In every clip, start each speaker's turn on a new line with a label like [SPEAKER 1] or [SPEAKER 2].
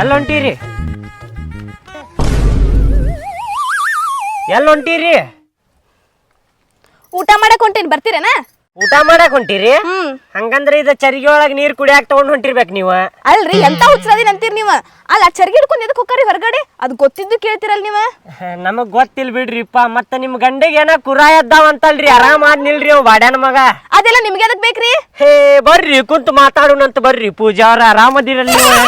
[SPEAKER 1] ಎಲ್ಲ ಹೊಂಟೀರಿ ಎಲ್ಲ ಹೊಂಟೀರಿ
[SPEAKER 2] ಊಟ ಮಾಡಕ್ ಹೊಂಟೇನಿ ಬರ್ತೀರೇನ?
[SPEAKER 1] ಊಟ ಮಾಡಕ್ ಹೊಂಟೀರಿ?
[SPEAKER 2] ಹ್ಮ್.
[SPEAKER 1] ಹಂಗಂದ್ರೆ ಇದು ಚರಿಗೆ ಒಳಗ್ ನೀರ್ ಕುಡಿಯಾಕ ತಗೊಂಡ್ ಹೊಂಟಿರ್ಬೇಕು ನೀವು.
[SPEAKER 2] ಅಲ್ರಿ ಎಂತ ಹುಚ್ಚರದಿನ ಅಂತೀರಿ ನೀವ? ಅಲ್ಲ ಚರ್ಗಿ ಹಿಡ್ಕೊಂಡ್ ಎದಕ್ ಹೋಗ್ರಿ ಹೊರಗಡೆ? ಅದು ಗೊತ್ತಿದ್ದು ಕೇಳ್ತಿರಲ್ ನೀವ?
[SPEAKER 1] ನಮಗ್ ಗೊತ್ತಿಲ್ ಬಿಡ್ರಿಪ್ಪ ಮತ್ತೆ ನಿಮ್ ಗಂಡಿಗೆ ಏನ ಕುರ ಎದ್ದಾವ್ ಅಂತಲ್ರಿ ಆರಾಮ್ ಆದ್ ನಿಲ್ರಿ ಅವ್ ಬಾಡ್ಯಾನ ಮಗ.
[SPEAKER 2] ಅದೆಲ್ಲ ನಿಮ್ಗೆ ಎದಕ್ ಬೇಕ್ರಿ?
[SPEAKER 1] ಹೇ ಬರ್ರಿ ಕುಂತು ಮಾತಾಡೋಣಂತ ಬರ್ರಿ ಪೂಜಾ ಅವ್ರ ಆರಾಮದಿರಲ್ಲ ನೀವು.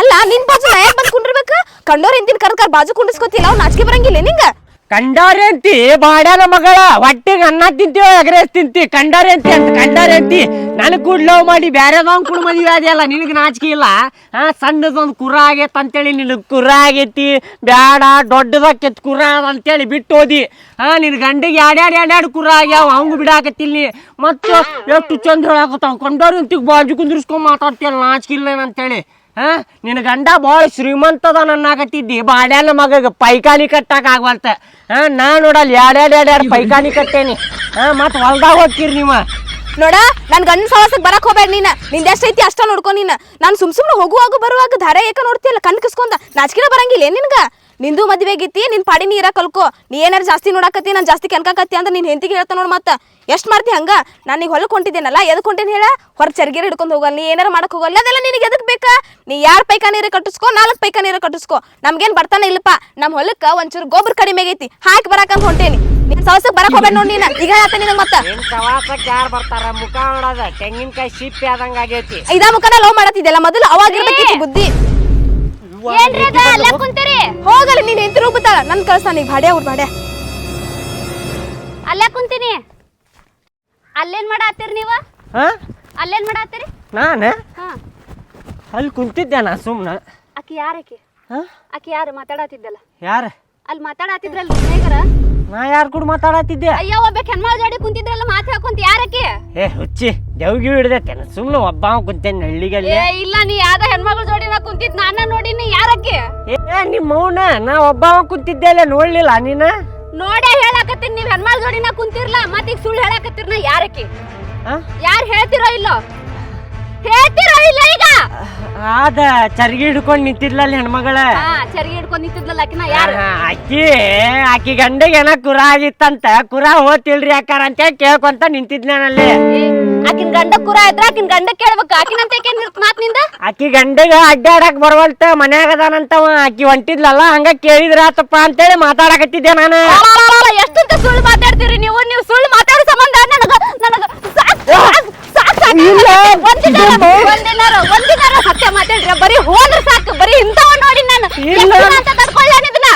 [SPEAKER 2] ಅಲ್ಲ, ನಿನ್ ಬಾಜು ನಾ ಯಾಕೆ ಬಂದ್ ಕುಂಡಿರ್ಬೇಕ? ಕಂಡೋರ್ ಹಿಂದಿನ ಬಾಜು ಕುಂಡಿಸ್ಕೊತಿಲ್ಲ ಅವ್ನು ನಾಚಿಕೆ ಬರಂಗಿಲ್ಲ ನಿಂಗ?
[SPEAKER 1] ಕಂಡಾರೆ ಅಂತಿ ಬಾಡ್ಯಾನ ಮಗಳ, ಹೊಟ್ಟೆಗೆ ಅನ್ನ ತಿಂತೀವ ಎಗ್ರೆಸ್ ತಿಂತಿ ಕಂಡಾರೆ ಅಂತಿ ಕಂಡಾರೆ ಅಂತಿ ನನ್ ಕೂಡ ಲವ್ ಮಾಡಿ ಬ್ಯಾರೆದವ್ ಕೂಡ ಮದುವೆ ಅಲ್ಲ, ನಿನಗ್ ನಾಚಿಕೆ ಇಲ್ಲ? ಹಾ, ಸಣ್ಣದೊಂದು ಕುರ ಆಗೈತೆ ಅಂತೇಳಿ ನಿನಗ್ ಕುರ ಆಗೈತಿ, ಬ್ಯಾಡ ದೊಡ್ಡದಕ್ಕೆ ಕುರ ಅಂತೇಳಿ ಬಿಟ್ಟು ಹೋದಿ. ಹಾ, ನಿನ್ ಗಂಡಿಗೆ ಎರಡ್ಯಾಡ್ ಎರಡ್ಯಾಡ್ ಕುರ ಆಗ್ಯಾವ, ಅವಂಗ ಬಿಡಾಕತ್ತಿಲ್ಲಿ ಮತ್ತೆ, ಎಷ್ಟು ಚಂದ ಹೇಳಾಕತ್ತಾವ ಕಂಡೋರು ಅಂತಿಗ್ ಬಾಜು ಕುಂದ್ರಿಸ್ಕೊಂಡ್ ಮಾತಾಡ್ತಿಯಲ್ಲ, ನಾಚಿಕೆ ಇಲ್ಲ ಅಂತೇಳಿ ಹಾ? ನಿನ್ನ ಗಂಡ ಭಾಳ ಶ್ರೀಮಂತದ ನನ್ನಾಗತ್ತಿದ್ದಿ ಬಾಡ್ಯಾನ ಮಗಗೆ ಪೈಕಾನಿ ಕಟ್ಟಾಕ ಆಗ್ವಲ್ತ. ಹಾ, ನಾ ನೋಡಲ್ಲ ಎರಡೆರಡು ಎರಡೆರಡು ಕಟ್ಟೇನಿ. ಹಾ, ಮತ್ತೆ ಹೊಲ್ದಾಗ ಹೋಗ್ತೀರಿ ನೀವು?
[SPEAKER 2] ನೋಡ, ನನ್ ಗಂಡ ಸವಾಸಕ್ ಬರಕ್ ಹೋಗ್ಬೇಡ ನೀನ. ನಿಂದ ಐತಿ ಅಷ್ಟ ನೋಡ್ಕೊ ನೀನ. ನಾನು ಸುಮ್ ಸುಮ್ನೆ ಹೋಗುವಾಗ ಬರುವಾಗ ಧಾರೆ ಏಕ ನೋಡ್ತಿಯಲ್ಲ, ಕಣ್ ಕಿಸ್ಕೊಂಡ. ನಾಚಿಕೆನ ಬರಂಗಿಲ್ಲ ನಿನ್ಗ? ನಿಂದು ಮದ್ವೆ ಆಗೈತಿ ನಿನ್ ಪಾಡಿ ನೀರ ಕಲ್ಕೊ. ನೀ ಏನಾರ ಜಾಸ್ತಿ ನೋಡಾಕತ್ತಿ ನಾನು ಜಾಸ್ತಿ ಕೆನ್ಕಾಕತ್ತಿ ಅಂತ ನೀನ್ ಹೆಂತಿಗೆ ಹೇಳ್ತಾ ನೋಡ್ ಮತ್ತ. ಎಷ್ಟ್ ಮಾಡ್ತಿ ಹಂಗ? ನಾನು ಈಗ ಹೊಲಕ್ಕೆ ಹೊಂಟಿದ್ದೇನಲ್ಲ ಎದಕ್ ಹೊಂಟೇನಿ ಹೇಳ? ಹೊರ ಚರ್ಗಿರ ಹಿಡ್ಕೊಂಡು ಹೋಗಲ್ಲ ನೀ ಏನಾರ ಮಾಡಕ್ ಹೋಗಲ್ಲ ಅದೆಲ್ಲ ನಿನಗೆ ಎದಕ್ ಬೇಕಾ? ನೀ ಯಾರ ಪೈಕ ನೀರ ಕಟ್ಟಿಸ್ಕೋ ನಾಲ್ಕು ಪೈಕ ನೀರ ಕಟ್ಟಿಸ್ಕೋ. ನಮ್ಗೇನ್ ಬರ್ತಾನೆ ಇಲ್ಲಪ್ಪ. ನಮ್ ಹೊಲಕ್ಕ ಒಂಚೂರು ಗೊಬ್ಬರ ಕಡಿಮೆ ಆಗೈತಿ. ಹಾಕಿ ಬರಾಕಂತ ಹೊಂಟೇನಿ. ನಿನ್ ಸವಸಕ್ ಬರಕ್ ಹೋಗ್ಬೇಡ ನೋಡಿ ನೀನ. ಈಗ ಹೇಳ್ತೀನಿ ನಿನಗ್ ಮತ್ತ.
[SPEAKER 1] ಏನ್ ಪ್ರವಾಸಕ್ಕೆ ಯಾರು ಬರ್ತಾರ? ಮುಖ ನೋಡದ. ತೆಂಗಿನಕಾಯಿ ಸಿಪ್ಪಿ ಆದಂಗ ಆಗೈತಿ.
[SPEAKER 2] ಇದ ಮುಖನ ಲವ್ ಮಾಡತ್ತಿದ್ದೆಲ್ಲ ಮೊದಲು ಅವಾಗಿರ್ಬೇಕಿತ್ತು ಬುದ್ಧಿ.
[SPEAKER 3] ಏನ್ರಿ ಅದ? ಅಲ್ಲೇ ಕುಂತೀರಿ?
[SPEAKER 2] ಹೋಗಲ್ಲ ನೀನ್ ಹೆಂತಿ ರೂಪತಾಳ ನನ್ ಕಳ್ಸ ಈಗ ಭಾಡೆ ಅವ್ರ ಭಾಡೆ
[SPEAKER 3] ಅಲ್ಲೇ ಕುಂತೀನಿ. ಅಲ್ಲೇನ್ ಮಾಡಾತ್ತೀರಿ ನೀವ?
[SPEAKER 1] ಹಾ?
[SPEAKER 3] ಅಲ್ಲೇನ್ ಮಾಡಾತ್ತೀರಿ?
[SPEAKER 1] ನಾನ?
[SPEAKER 3] ಹಾ.
[SPEAKER 1] ಅಲ್ಲಿ ಕುಂತಿದ್ದೆ ನಾ ಸುಮ್ನ.
[SPEAKER 3] ಆಕಿ ಯಾರಕಿ
[SPEAKER 1] ಹಾ?
[SPEAKER 3] ಆಕಿ ಯಾರು ಮಾತಾಡತ್ತಿದ್ದಲ್ಲ
[SPEAKER 1] ಯಾರ?
[SPEAKER 3] ಅಲ್ಲಿ ಮಾತಾಡತ್ತಿದ್ರಲ್ಲ
[SPEAKER 1] ನಾ ಯಾರು ಕೂಡ ಮಾತಾಡತ್ತಿದ್ದೆ
[SPEAKER 3] ಅಯ್ಯೋ ಒಬ್ಬ ಹೆಣ್ಮಳ ಜಾಡಿ ಕುಂತಿದ್ರಲ್ಲ ಮಾತು ಹೇಳ್ಕೊಂತ
[SPEAKER 1] ಏ ಹುಚ್ಚಿ ದೇವ್ಗಿ ಹಿಡ್ದೈತೆ ಸುಮ್ನೆ ಒಬ್ಬ ಕುಂತೇನೆ ಹಳ್ಳಿಗಲ್ಲಿ.
[SPEAKER 3] ಏ ಇಲ್ಲ ನೀ ಯಾವ್ದ ಹೆಣ್ಮಗಳ ಜೋಡಿ ನಾ ಕುಂತಿದ್ ನಾನ ನೋಡಿನಿ ಯಾರಕ್ಕೆ?
[SPEAKER 1] ಏ ನಿಮ್ಮ ಮೌನ ನಾ ಒಬ್ಬ ಕುಂತಿದ್ದೆ ಅಲ್ಲ ನೋಡ್ಲಿಲ್ಲ ನೀನ?
[SPEAKER 3] ನೋಡೇ ಹೇಳಾಕತ್ತೀನಿ ನೀವ್ ಹೆಣ್ಮಗಳ ಜೋಡಿ ನಾ ಕುಂತಿರ್ಲ ಮತ್ತೀಗ ಸುಳ್ಳು ಹೇಳಾಕತ್ತೀರ ನಾ ಯಾರಕಿ
[SPEAKER 1] ಆ?
[SPEAKER 3] ಯಾರು ಹೇಳ್ತಿರೋ ಇಲ್ಲೋ? ಹೇಳ್ತಿರೋ ಇಲ್ಲ ಈಗ?
[SPEAKER 1] ಆದ ಚರ್ಗಿ ಹಿಡ್ಕೊಂಡ್ ನಿಂತಿದ್ಲಲ್ಲ ಹೆಣ್ಮಗಳ.
[SPEAKER 3] ಹಾ ಚರ್ಗಿ ಹಿಡ್ಕೊಂಡ್ ನಿಂತಿದ್ಲಲ್ಲ ಆಕಿನ ಯಾರು?
[SPEAKER 1] ಆ, ಆಕಿ ಆಕಿ ಗಂಡಗೆ ಏನ ಕುರ ಆಗಿತ್ತಂತ. ಕುರ ಹೋತಿಲ್ರಿ ಅಕ್ಕಾರ ಅಂತ ಕೇಳ್ಕೊಂತ ನಿಂತಿದ್ನಲ್ಲಿ
[SPEAKER 3] ಆಕಿನ ಗಂಡ ಕುರ ಇದ್ರ ಆಕಿನ ಗಂಡ ಕೇಳ್ಬೇಕು. ಆಕಿನಂತ ಮಾತ್ನಿಂದ?
[SPEAKER 1] ಆಕಿ ಗಂಡಗ ಅಡ್ಡಾಡಕ್ ಬರವಲ್ತ ಮನ್ಯಾಗ ಅದಾನಂತವ ಆಕಿ ಹೊಂಟಿದ್ಲಲ್ಲ ಹಂಗ ಕೇಳಿದ್ರ ಆತಪ್ಪ ಅಂತೇಳಿ ಮಾತಾಡಕತ್ತಿದ್ದೆ ನಾನು.
[SPEAKER 3] ಎಷ್ಟಂತ ಸುಳ್ಳು ಮಾತಾಡ್ತೀರಿ ನೀವು? ನೀವು ಸುಳ್ಳು ಮಾತಾಡೋ ಸಂಬಂಧ ನನಗ ನನಗ ಸಾಕ್ ಸಾಕ್ ಸಾಕ್ ಸಾಕ್.
[SPEAKER 1] ಇಲ್ಲ.
[SPEAKER 3] ಒಂದಿನಾರ ಒಂದಿನಾರ ಒಂದಿನಾರ ಸತ್ಯ ಮಾತಾಡ್ರಿ. ಬರೀ ಹೋದ್ರ ಸಾಕು. ಬರೀ ಇಂಥವ ನೋಡಿ ನಾನು.
[SPEAKER 1] ಇಲ್ಲ.
[SPEAKER 3] ಅಂತ ತಡ್ಕೊಳ್ಳೇನ್ ಇದನ್ನ?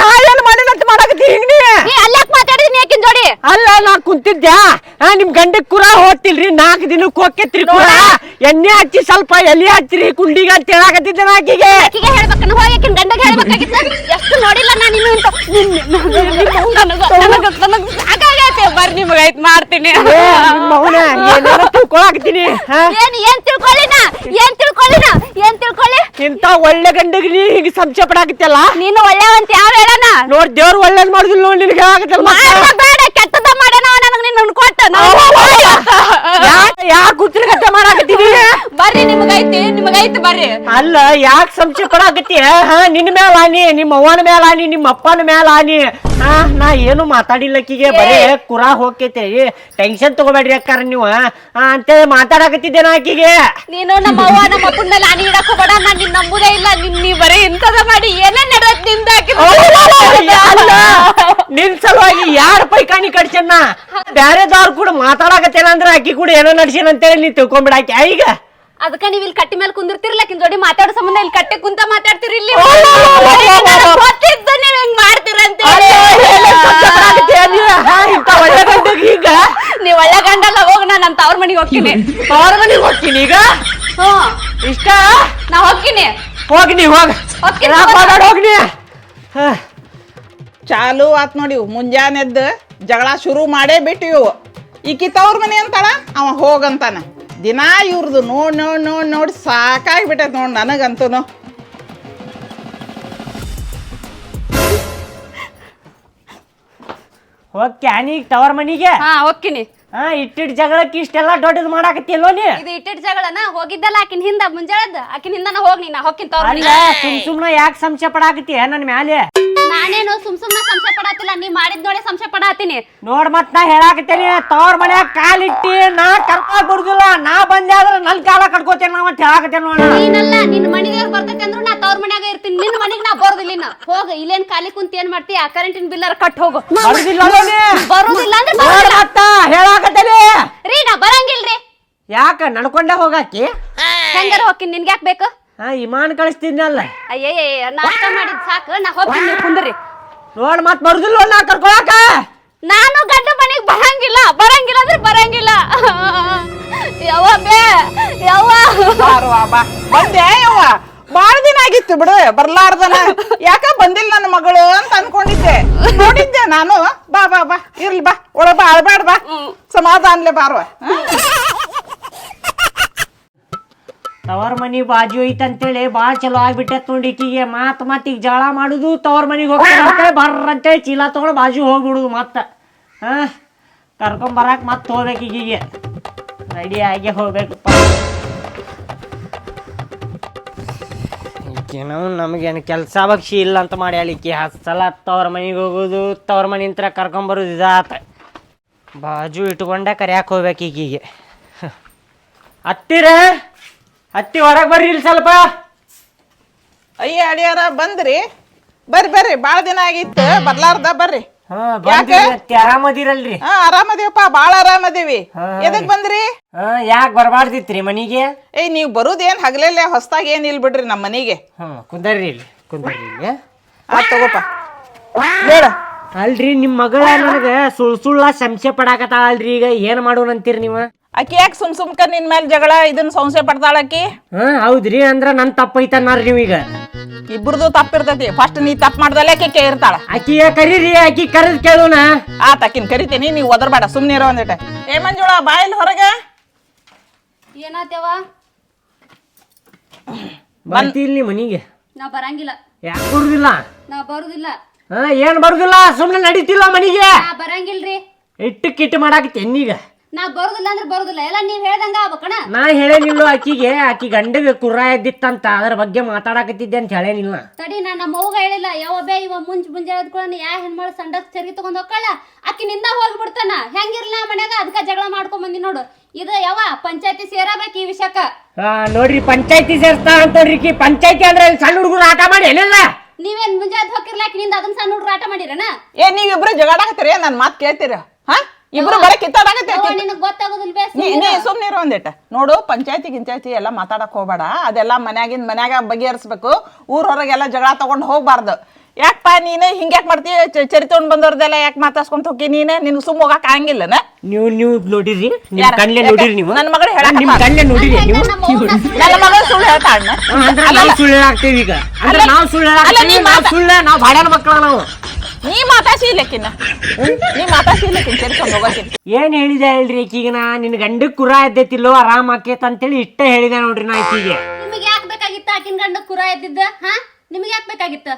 [SPEAKER 1] ನಾ ಏನ್ ಮಾಡಿಲ್ಲಂತ ಮಾಡಕತ್ತಿ ಹಿಂಗ್ ನೀ?
[SPEAKER 3] ಅಲ್ಲಾಕ್ ಮಾತಾಡಿದ್ನಿ ಜೋಡಿ?
[SPEAKER 1] ಅಲ್ಲ ನಾ ಕುಂತಿದ್ದೆ ನಿಮ್ಮ ನಿಮ್ ಗಂಡ ಕುರ ಹೋಗ್ತಿಲ್ರಿ ನಾಲ್ಕು ದಿನಕ್ಕೆ ಹೋಗ್ಯತ್ರಿ ಕುರ. ಎಣ್ಣೆ ಹಚ್ಚಿ ಸ್ವಲ್ಪ ಎಲೆ ಹಚ್ಚಿರಿ ಕುಂಡಿಗೆ ಅಂತ ಹೇಳಾಕತ್ತಿದ್ದೆ ನಾ ಆಕಿಗೆ
[SPEAKER 3] ಆಕಿಗೆ ಹೇಳ್ಬೇಕನ್ನ ಹೋಗಿ ಆಕಿನ ಗಂಡಗೆ ಹೇಳ್ಬೇಕಾಗಿತ್ತ? ಎಷ್ಟು ನೋಡಿಲ್ಲ ನಾನು ಇನ್ನು ಇಂತ ನನಗ ನನಗ ನನಗ ಸಾಕಾಗೈತೆ ಬರ್ರಿ ಮಾಡ್ತೀನಿ
[SPEAKER 1] ತಿಳ್ಕೊಳಕತ್ತೀನಿ ಹಾ?
[SPEAKER 3] ಏನ್ ಏನ್ ತಿಳ್ಕೊಳ್ಳಿನ ಏನ್ ತಿಳ್ಕೊಳ್ಳಿನ ಏನ್ ತಿಳ್ಕೊಳ್ಳಿ
[SPEAKER 1] ಇಂತ ಒಳ್ಳೆ ಗಂಡಗ್ ನೀ ಹಿಂಗ್ ಸಂಶಯ ಪಡಾಕತ್ತಲ್ಲ
[SPEAKER 3] ನೀನು ಒಳ್ಳೆವಂತ ಯಾರು ಹೇಳನ
[SPEAKER 1] ನೋಡ್ ದೇವ್ರ ಒಳ್ಳೇದ್ ಮಾಡುದಿಲ್ಲ ನೋಡಿ ನಿನಗೆ ಆಗತ್ತಲ್ಲ
[SPEAKER 3] ಬೇಡ ಕೆಟ್ಟದ ಮಾಡೋಣ ನನಗೆ ನಿನ್ನ ಕೊಟ್ಟ
[SPEAKER 1] ಯಾಕೆ ಕೂತಿನ ಗಟ್ಟ ಮಾಡಾಕತ್ತೀನಿ
[SPEAKER 3] ಬರ್ರಿ ನಿಮಗೈತಿ ನಿಮಗೈತಿ ಬರ್ರಿ.
[SPEAKER 1] ಅಲ್ಲ ಯಾಕೆ ಸಂಶಯ ಕೊಡಾಕತ್ತಿ ಹಾ ನಿನ್ನ ಮೇಲ ಆನಿ ನಿಮ್ಮ ಅವ್ವನ ಮ್ಯಾಲ ಆನಿ ನಿಮ್ಮ ಅಪ್ಪನ ಮ್ಯಾಲ ಆನಿ. ಹಾ ನಾ ಏನು ಮಾತಾಡಿಲ್ಲಕ್ಕಿಗೆ ಬರೇ ಕುರಾ ಹೋಗ್ತೈತೆ. ಟೆನ್ಷನ್ ತಗೋಬೇಡ್ರಿ ಅಕ್ಕಾರ ನೀವ ಹಾ ಅಂತೇಳಿ ಮಾತಾಡಕತ್ತಿದ್ದೆ ನಾ ಆಕಿಗೆ?
[SPEAKER 3] ನೀನು ನಮ್ಮ ಅವ್ವ ನಮ್ಮ ಅಪ್ಪನ ಮೇಲೆ ಆನಿ ಇಡಕ್ ಹೋಗ್ಬೇಡ ನಾನು ನಿನ್ ನಂಬುದೇ ಇಲ್ಲ ನಿನ್ ನೀ ಬರೀ ಇಂಥದ ಮಾಡಿ ಏನೇ ನಡೆದ್ನಿಂದ
[SPEAKER 1] ಅಲ್ಲ ನಿನ್ ಸಲುವಾಗಿ ಯಾರ ಪೈಕಾಣಿ ಕಡ್ಸನ್ನ ಬ್ಯಾರೆದವ್ರು ಕೂಡ ಮಾತಾಡಕತ್ತೇನ ಅಂದ್ರೆ ಆಕಿ ಕೂಡ ಏನೋ ನಡ್ಸೇನ ಅಂತೇಳಿ ನೀ ತಿಳ್ಕೊಂಬಿಡಾಕಿ? ಈಗ?
[SPEAKER 3] ಅದಕ್ಕ ನೀವ್ ಇಲ್ಲಿ ಕಟ್ಟಿ ಮೇಲೆ ಕುಂದಿರ್ತಿರ್ಲ ಕಿನ್ ಜೋಡಿ ಮಾತಾಡೋ ಸಂಬಂಧ ಇಲ್ಲಿ ಕಟ್ಟಿ ಕುಂತ ಮಾತಾಡ್ತಿರಿ ಇಲ್ಲಿ? ಗೊತ್ತಿದ್ದು ನೀವ್ ಹಿಂಗ್ ಮಾಡ್ತೀರಂತ
[SPEAKER 1] ಈಗ?
[SPEAKER 3] ನೀವ್ ಒಳ್ಳೆ ಗಂಡಲ್ಲ ಹೋಗ್ ನಾನು ಅಂತ ತವ್ರ ಮನೆಗೆ ಹೋಗ್ತೀನಿ.
[SPEAKER 1] ಅವ್ರ ಮನೆಗೆ ಹೋಗ್ತೀನಿ ಈಗ? ಇಷ್ಟ?
[SPEAKER 3] ನಾ ಹೋಗ್ತೀನಿ.
[SPEAKER 1] ಹೋಗಿ ನೀ ಹೋಗ.
[SPEAKER 3] ಹೋಗ್ತೀನಿ.
[SPEAKER 1] ಮಾತಾಡ್ ಹೋಗ್
[SPEAKER 4] ಚಾಲು ಆತ್ ನೋಡಿ ಇವು. ಮುಂಜಾನೆ ಎದ್ದು ಜಗಳ ಶುರು ಮಾಡೇ ಬಿಟ್ಟಿವು ಈಕಿ ತವ್ರ ಮನೆ ಅಂತಾಳ? ಅವ ಹೋಗಂತಾನ. ದಿನಾ ಇವ್ರದ್ದು ನೋಡ್ ನೋಡ್ ನೋಡ್ ನೋಡಿ ಸಾಕಾಗ್ಬಿಟ್ಟೈತೆ ನೋಡ್ ನನಗಂತೂ
[SPEAKER 1] ಹೋಗ್ ಕ್ಯಾನಿಗ್ ತವರ್ ಮನಿಗೆ?
[SPEAKER 3] ಹಾ ಹೋಗ್ತೀನಿ.
[SPEAKER 1] ಹಾ ಇಟ್ಟಿಟ್ ಜಗಳಕ್ಕೆ ಇಷ್ಟೆಲ್ಲ ದೊಡ್ಡದು ಮಾಡಾಕತ್ತಿಲ್ಲೋ ನೀ?
[SPEAKER 3] ಇದು ಇಟ್ಟಿಟ್ ಜಗಳನ? ಹೋಗಿದ್ದಲ್ಲ ಆಕಿನ ಹಿಂದ ಮುಂಜಾಳದ? ಆಕಿನ ಹಿಂದನ ನಾ ಹೋಗ್ ನೀನ ಹೊಕ್ಕಿನ ತವ್ರ
[SPEAKER 1] ಅಲ್ಲ ಸುಮ್ ಸುಮ್ನ ಯಾಕೆ ಸಂಶಯ ಪಡಾಕತ್ತಿ ನನ್ ಮ್ಯಾಲೆ?
[SPEAKER 3] ನಾನೇನು ಸುಮ್ ಸುಮ್ನ ಸಂಶಯ ಪಡತ್ತಿಲ್ಲ ನೀ ಮಾಡಿದ್ ನೋಡಿ ಸಂಶಯ ಪಡಾತೀನಿ.
[SPEAKER 1] ನೋಡ್ ಮತ್ ನಾ ಹೇಳಾಕತ್ತೇನಿ ತವ್ರ ಮನ್ಯಾಗ ಕಾಲಿಟ್ಟಿ ನಾ ಕರ್ಕೊಂಡ್ ಬರುದಿಲ್ಲ ನಾ ಬಂದೆ ಆದ್ರ ನನ್ ಕಾಲ ಕಟ್ಕೋತೇನೆ ನಾ ಮತ್ತೆ ಹೇಳಾಕತ್ತೇನೆ ನೋಡ
[SPEAKER 3] ನೀನಲ್ಲ ನಿನ್ ಮನಿದೇವ್ರ ಬರ್ತೈತೆ ಅಂದ್ರು ನಾ ತವ್ರ ಮನ್ಯಾಗ ಇರ್ತೀನಿ ನಿನ್ ಮನಿಗ್ ನಾ ಬರೋದಿಲ್ಲ ಇನ್ನ ಹೋಗ ಇಲ್ಲೇನ್ ಕಾಲಿ ಕುಂತ ಏನ್ ಮಾಡ್ತಿ? ಆ ಕರೆಂಟಿನ ಬಿಲ್ಲರ್ ಕಟ್ ಹೋಗು.
[SPEAKER 1] ಬರೋದಿಲ್ಲ ನೀ.
[SPEAKER 3] ಬರುದಿಲ್ಲ ಅಂದ್ರೆ
[SPEAKER 1] ನೋಡ್
[SPEAKER 3] ಬರುದಿಲ್ಲ
[SPEAKER 1] ಮತ್ತ ಹೇಳಾಕತ್ತೇನಿ.
[SPEAKER 3] ರೀ ನಾ ಬರಂಗಿಲ್ರಿ.
[SPEAKER 1] ಯಾಕ ನಡ್ಕೊಂಡೆ ಹೋಗಾಕಿ?
[SPEAKER 3] ಹೆಂಗಾರ ಹೋಗಿ ನಿನ್ಗೆ ಯಾಕೆ ಬೇಕು?
[SPEAKER 1] ಹಾ ಇಮಾನ್ ಕಳಿಸ್ತಿದ್ನಲ್ಲ
[SPEAKER 3] ಅಯ್ಯಯ್ಯ ನಾಷ್ಟ ಮಾಡಿದ್ ಸಾಕು ನಾ ಹೋಗ್ತೀನಿ ನೀವು ಕುಂದ್ರಿ.
[SPEAKER 1] ನೋಡ್ ಮತ್ ಬರುದಿಲ್ಲ ನಾ ಕರ್ಕೊಳಕ?
[SPEAKER 3] ನಾನು ಗಂಡ ಮನೆಗೆ ಬರಂಗಿಲ್ಲ ಬರಂಗಿಲ್ಲ ಅಂದ್ರೆ ಬರಂಗಿಲ್ಲ. ಯವ್ವ ಬೇ ಯಾವ
[SPEAKER 4] ಬಾರವ್ವ, ಬಾ. ಬಂದೆ ಯವ್ವ. ಬಾಳ ದಿನ ಆಗಿತ್ತು ಬಿಡು ಬರ್ಲಾರ್ದನ. ಯಾಕ ಬಂದಿಲ್ಲ ನನ್ನ ಮಗಳು ಅಂತ ಅನ್ಕೊಂಡಿದ್ದೆ. ನೋಡಿದ್ದೆ ನಾನು. ಬಾ ಬಾ ಬಾ. ಇರ್ಲಿ ಬಾ. ಒಳ ಬಾ ಅಳ್ಬೇಡ ಬಾ. ಸಮಾಧಾನ್ಲೆ ಬಾರ್ವ.
[SPEAKER 1] ತವರ್ ಮನಿ ಬಾಜು ಐತಂತೇಳಿ ಭಾಳ ಚಲೋ ಆಗ್ಬಿಟ್ಟೈತ್ ನೋಡಿ ಈಕಿಗೆ ಮಾತ್ ಮತ್ ಈಗ ಜಾಳ ಮಾಡುದು ತವರ್ ಮನಿಗೆ ಹೋಗ್ತಾರೆ ಅಂತೇಳಿ ಬರ್ರ ಅಂತೇಳಿ ಚೀಲ ತಗೊಂಡು ಬಾಜು ಹೋಗ್ಬಿಡುದು ಮತ್ತ. ಹಾ ಕರ್ಕೊಂಡ್ ಬರಾಕ್ ಮತ್ತೆ ಹೋಗ್ಬೇಕು ಈಗಿಗೆ. ರೆಡಿ ಆಗಿ ಹೋಗ್ಬೇಕಪ್ಪ. ಏನೋ ನಮಗೇನು ಕೆಲಸ ಬಕ್ಷಿ ಇಲ್ಲ ಅಂತ ಮಾಡಿ ಹೇಳಿಕಿ ಹತ್ತು ಸಲ ತವ್ರ ಮನೆಗೆ ಹೋಗೋದು ತವ್ರ ಮನಿಂತ್ರ ಕರ್ಕೊಂಬರೋದು ಇದಾತ. ಬಾಜು ಇಟ್ಕೊಂಡೆ ಕರ್ಯಾಕ್ ಹೋಗ್ಬೇಕು ಈಗೀಗೆ. ಹತ್ತಿರ? ಹತ್ತಿ ಹೊರಗೆ ಬರ್ರಿ ಇಲ್ಲಿ ಸ್ವಲ್ಪ.
[SPEAKER 4] ಅಯ್ಯ ಅಡಿಯಾರ ಬಂದ್ರಿ. ಬರ್ರಿ ಬರ್ರಿ. ಬಾಳ ದಿನ ಆಗಿತ್ತು. ಬರ್ಲಾರ್ದ ಬರ್ರಿ.
[SPEAKER 1] ಹಾ ಬಂದ್ರಿ ಆರಾಮದಿರಲ್ರಿ.
[SPEAKER 4] ಹಾ ಆರಾಮದೇವಪ್ಪ. ಬಾಳ ಆರಾಮದೇವಿ. ಎದಕ್ ಬಂದ್ರಿ?
[SPEAKER 1] ಹಾ ಯಾಕೆ ಬರಬಾರ್ದಿತ್ರಿ ಮನಿಗೆ?
[SPEAKER 4] ಏಯ್ ನೀವ್ ಬರುದೇನ್ ಹಗಲೆಲ್ಲ ಹೊಸ್ದಾಗ ಏನ್ ಇಲ್ ಬಿಡ್ರಿ ನಮ್ಮ ಮನೆಗೆ.
[SPEAKER 1] ಕುಂದರ್ರಿ ಇಲ್ಲಿ ಕುಂದರ್ರಿ ಇಲ್ಲಿ
[SPEAKER 4] ಆ ತಗೋಪ ಬೇಡ.
[SPEAKER 1] ಅಲ್ರಿ ನಿಮ್ಮ ಮಗಳ ನನಗೆ ಸುಳ್ ಸುಳ್ಳ ಸಂಶಯ ಪಡಾಕತ್ತಾಳಲ್ರಿ ಈಗ. ಏನು ಮಾಡೋಣಂತೀರಿ ನೀವು?
[SPEAKER 4] ಆಕಿ ಯಾಕೆ ಸುಮ್ ಸುಮ್ಕ ನಿನ್ ಮೇಲೆ ಜಗಳ ಇದನ್ನ ಸಂಶಯ ಪಡ್ತಾಳಕಿ
[SPEAKER 1] ಹಾ ಹೌದ್ರಿ ಅಂದ್ರ ನನ್ ತಪ್ಪೈತನ್ನಾರ ನೀವೀಗ.
[SPEAKER 4] ಇಬ್ಬರದು ತಪ್ಪಿರ್ತೈತಿ. ಫಸ್ಟ್ ನೀ ತಪ್ಪು ಮಾಡ್ದಲ್ಲ ಆಕಿ ಇರ್ತಾಳ.
[SPEAKER 1] ಆಕಿಯ ಕರೀರಿ ಆಕಿ ಕರೆದ್ ಕೇಳೋಣ.
[SPEAKER 4] ಆತ ಆಕಿನ್ ಕರಿತೀನಿ ನೀವು ಒದರ್ಬೇಡ ಸುಮ್ನೆ ಇರೋ ಒಂದಿಟ. ಏ ಮಂಜುಳ ಬಾಯಿಲ್ ಹೊರಗೆ.
[SPEAKER 3] ಏನಾತ್ಯವ
[SPEAKER 1] ಬರ್ತೀರಿ ನೀ ಮನಿಗೆ.
[SPEAKER 3] ನಾ ಬರಂಗಿಲ್ಲ.
[SPEAKER 1] ಯಾಕೆ ಬರುದಿಲ್ಲ?
[SPEAKER 3] ನಾ ಬರುದಿಲ್ಲ.
[SPEAKER 1] ಹಾ ಏನ್ ಬರುದಿಲ್ಲ ಸುಮ್ನೆ ನಡೀತಿಲ್ಲ ಮನಿಗೆ.
[SPEAKER 3] ನಾ ಬರಂಗಿಲ್ರಿ.
[SPEAKER 1] ಇಟ್ಟು ಕಿಟ್ಟು ಮಾಡಾಕತ್ತೇನೀಗ
[SPEAKER 3] ನಾ ಬರುದಿಲ್ಲ ಅಂದ್ರೆ ಬರುದಿಲ್ಲ. ಎಲ್ಲ ನೀವ್ ಹೇಳ್ದಂಗ ಆಗ್ಬೇಕಣ?
[SPEAKER 1] ನಾ ಹೇಳೇನಿಲ್ಲ ಆಕಿಗೆ. ಆಕಿ ಗಂಡಗೆ ಕುರ್ರ ಎದ್ದಿತ್ತಂತ. ಅದ್ರ ಬಗ್ಗೆ ಮಾತಾಡಕತ್ತಿದ್ದೆ ಅಂತ ಹೇಳೇನಿಲ್ಲ.
[SPEAKER 3] ತಡಿ ನಾ ನಮ್ಮ ಅವ್ಗ ಹೇಳಿಲ್ಲ. ಯಾವ ಬೇ ಇವ ಮುಂಜ್ ಮುಂಜೆ ಎದ್ಕೊಳ್ಳ ಯಾ ಹೆಣ್ಮಳು ಸಂಡಕ್ ಚರ್ಗಿ ತಗೊಂಡ್ ಹೋಗ್ಕಳ ಆಕಿ ನಿಂದ ಹೋಗ್ಬಿಡ್ತಾನ. ಹೆಂಗಿರ್ಲ ಮನ್ಯಾಗ? ಅದಕ್ಕ ಜಗಳ ಮಾಡ್ಕೊಂಡ್ ಬಂದಿ ನೋಡು. ಇದು ಯಾವ ಪಂಚಾಯತಿ ಸೇರಬೇಕು ಈ ವಿಷಯಕ್ಕ?
[SPEAKER 1] ಆ, ನೋಡ್ರಿ ಪಂಚಾಯತಿ ಸೇರ್ತಾ ಅಂತ ನೋಡ್ರಿ ಪಂಚಾಯತಿ ಅಂದ್ರೆ ಇಲ್ಲಿ ಸಣ್ಣ ಹುಡುಗರು ಆಟ ಮಾಡಿ ಏನಿಲ್ಲ
[SPEAKER 3] ನೀವೇನ್ ಮುಂಜಾನೆ ಹೋಗಿರ್ಲಾಕ ನಿಂದ ಅದನ್ನ ಸಣ್ಣ ಹುಡ್ರು ಆಟ ಮಾಡಿರನ?
[SPEAKER 4] ಏ ನೀವಿಬ್ರು ಜಗಾಡಕತ್ತೀರಿ ನನ್ ಮಾತ್ ಕೇಳ್ತೀರ? ಹಾ? ಇಬ್ರು ಬರೀ ಕಿತ್ತಾಡಕತ್ತೀರಿ
[SPEAKER 3] ನಿನಗ್ ಗೊತ್ತಾಗೋದಿಲ್ಲ
[SPEAKER 4] ನೀ ನೀ ಸುಮ್ನೆ ಇರು ಒಂದಿಟ. ನೋಡು ಪಂಚಾಯತಿ ಗಿಂಚಾಯತಿ ಎಲ್ಲ ಮಾತಾಡಕ್ ಹೋಗ್ಬೇಡ. ಅದೆಲ್ಲ ಮನ್ಯಾಗಿಂದ ಮನ್ಯಾಗ ಬಗೆಹರಿಸ್ಬೇಕು. ಊರ್ ಹೊರಗೆಲ್ಲ ಜಗಳ ತಗೊಂಡ್ ಹೋಗ್ಬಾರ್ದು. ಯಾಕಪ್ಪ ನೀನು ಹಿಂಗ್ಯಾಕ್ ಮಾಡ್ತೀಯ ಚರಿ ತಗೊಂಡ್ ಬಂದವ್ರದೆಲ್ಲ ಯಾಕೆ ಮಾತಾಡ್ಸ್ಕೊಂತ ಹೋಗಿ ನೀನೆ? ನಿನ್ಗೆ ಸುಮ್ ಹೋಗಕ್ ಆಗಂಗಿಲ್ಲನ
[SPEAKER 1] ನೀವು ನೀವು ನೋಡಿರಿ ನಿಮ್
[SPEAKER 4] ಯಾರ?
[SPEAKER 1] ನೋಡಿರಿ ನೀವು?
[SPEAKER 4] ನನ್ನ ಮಗಳು ಹೇಳಕ್
[SPEAKER 1] ನಿಮ್ ನೋಡಿರಿ ನೀವು?
[SPEAKER 4] ನನ್ನ ಮಗಳು ಸುಳ್ಳು ಹೇಳ್ತಾಳ
[SPEAKER 1] ಹಾ, ಅಂದ್ರೆ ನಾವು ಸುಳ್ಳು ಹೇಳಾಕ್ತೇವಿ ಈಗ. ಅಂದ್ರೆ ನಾವು ಸುಳ್ಳು
[SPEAKER 4] ಅಲ್ಲ,
[SPEAKER 1] ಹೇಳಾಕ್ತೇವಿ
[SPEAKER 4] ನೀ
[SPEAKER 1] ನಾವು
[SPEAKER 4] ಮಾತ-
[SPEAKER 1] ಸುಳ್ಳ ನಾವು ಬಾಡ್ಯಾನ ಮಕ್ಕಳ ನಾವು.
[SPEAKER 4] ನೀ ಮಾತಾಡ್ಸಿ ಇಲ್ಲಕ್ಕಿನ್ನ ನೀ ಮಾತಾಡ್ಸಿ ಇಲ್ಲಕ್ಕಿನ್ ಸೇರ್ಕೊಂಡು ಹೋಗಕ್ಕಿನ್
[SPEAKER 1] ಏನ್ ಹೇಳಿದೆ ಹೇಳ್ರಿ ಈಕೀಗ ನಾ? ನಿನ್ ಗಂಡ ಕುರ ಎದ್ದೈತಿಲ್ಲೋ ಆರಾಮ್ ಆಕೇತ ಅಂತೇಳಿ ಇಷ್ಟ ಹೇಳಿದೆ ನೋಡ್ರಿ ನಾ ಈಕಿಗೆ.
[SPEAKER 3] ನಿಮಗೆ ಯಾಕ ಬೇಕಾಗಿತ್ತ ಆಕಿನ ಗಂಡ ಕುರ ಎದ್ದಿದ್ದ ಹಾ? ನಿಮಗೆ ಯಾಕ ಬೇಕಾಗಿತ್ತ?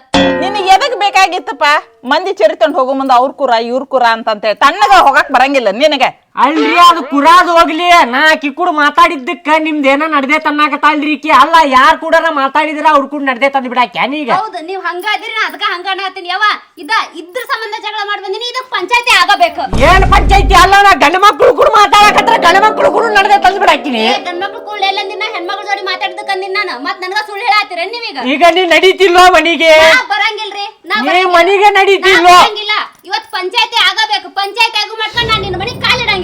[SPEAKER 4] ನಿನಗೆ ಎದಕ್ ಬೇಕಾಗಿತ್ತಪ್ಪ? ಮಂದಿ ಚರಿತಂಡ್ ಹೋಗೋ ಮುಂದೆ ಅವ್ರ ಕುರ ಇವ್ರ ಕುರ ಅಂತಂತೇಳಿ. ತಣ್ಣಗ ಹೋಗಕ್ ಬರಂಗಿಲ್ಲ ನಿನಗೆ.
[SPEAKER 1] ಅಲ್ರಿ ಅದು ಕುರಾದ್ ಹೋಗ್ಲಿ ನಾ ಆಕಿ ಕೂಡ ಮಾತಾಡಿದ್ದಕ್ಕ ನಿಮ್ದು ಏನೋ ನಡ್ದೆ ತನ್ನಾಕತ್ತಾಳ್ರಿ ಈಕಿ? ಅಲ್ಲ ಯಾರ್ ಕೂಡ ಮಾತಾಡಿದ್ರ ಅವ್ರ ಕೂಡ ನಡ್ದೆ ತಂದ್ ಬಿಡಾಕ್ಯಾನ ಈಗ?
[SPEAKER 3] ಹೌದು ನೀವ್ ಹಂಗ ಅದಿರಿ ನಾ ಅದಕ್ಕ ಹಂಗ ಅನ್ನತೀನಿ ಯಾವ ಇದ ಇದ್ರ ಸಂಬಂಧ ಜಗಳ ಮಾಡಿ ಬಂದಿನಿ ಇದಕ್ ಪಂಚಾಯತಿ ಆಗಬೇಕು.
[SPEAKER 1] ಏನ್ ಪಂಚಾಯ್ತಿ? ಅಲ್ಲ ನಾ ಗಂಡ ಮಕ್ಳು ಕೂಡ ಮಾತಾಡಕತ್ರ ಗಂಡ ಮಕ್ಳು ಕೂಡ ನಡ್ದೆ ತಂದ್ ಬಿಡಾಕಿನಿ
[SPEAKER 3] ಏ ಗಂಡ್ಮಕ್ಳು ಕೂಡ ಎಲ್ಲ ನಿನ್ನ ಹೆಣ್ಮಕ್ಳ ಜೋಡಿ ಮಾತಾಡಿದಕ್ಕ ನಿನ್ನ ನಾನು. ಮತ್ ನನಗ ಸುಳ್ಳು ಹೇಳಾತಿರ ನೀವೀಗ
[SPEAKER 1] ಈಗ? ನೀ ನಡೀತಿಲ್ವಾ ಮನಿಗೆ?
[SPEAKER 3] ನಾ ಬರಂಗಿಲ್ರಿ ನಾ
[SPEAKER 1] ನೀ
[SPEAKER 3] ಬರಂಗಿಲ್ಲ.
[SPEAKER 1] ಮನಿಗೆ
[SPEAKER 3] ನಾ
[SPEAKER 1] ನಡೀತಿಲ್ವೋ
[SPEAKER 3] ಬರಂಗಿಲ್ಲ. ಇವತ್ ಪಂಚಾಯತಿ ಆಗಬೇಕು. ಪಂಚಾಯತಿ ಆಗು ಮಾಡ್ಕೊಂಡ್ ನಾನು ನಿನ್ನ ಮನಿಗೆ ಕಾಲಿಡಂಗಿಲ್ಲ.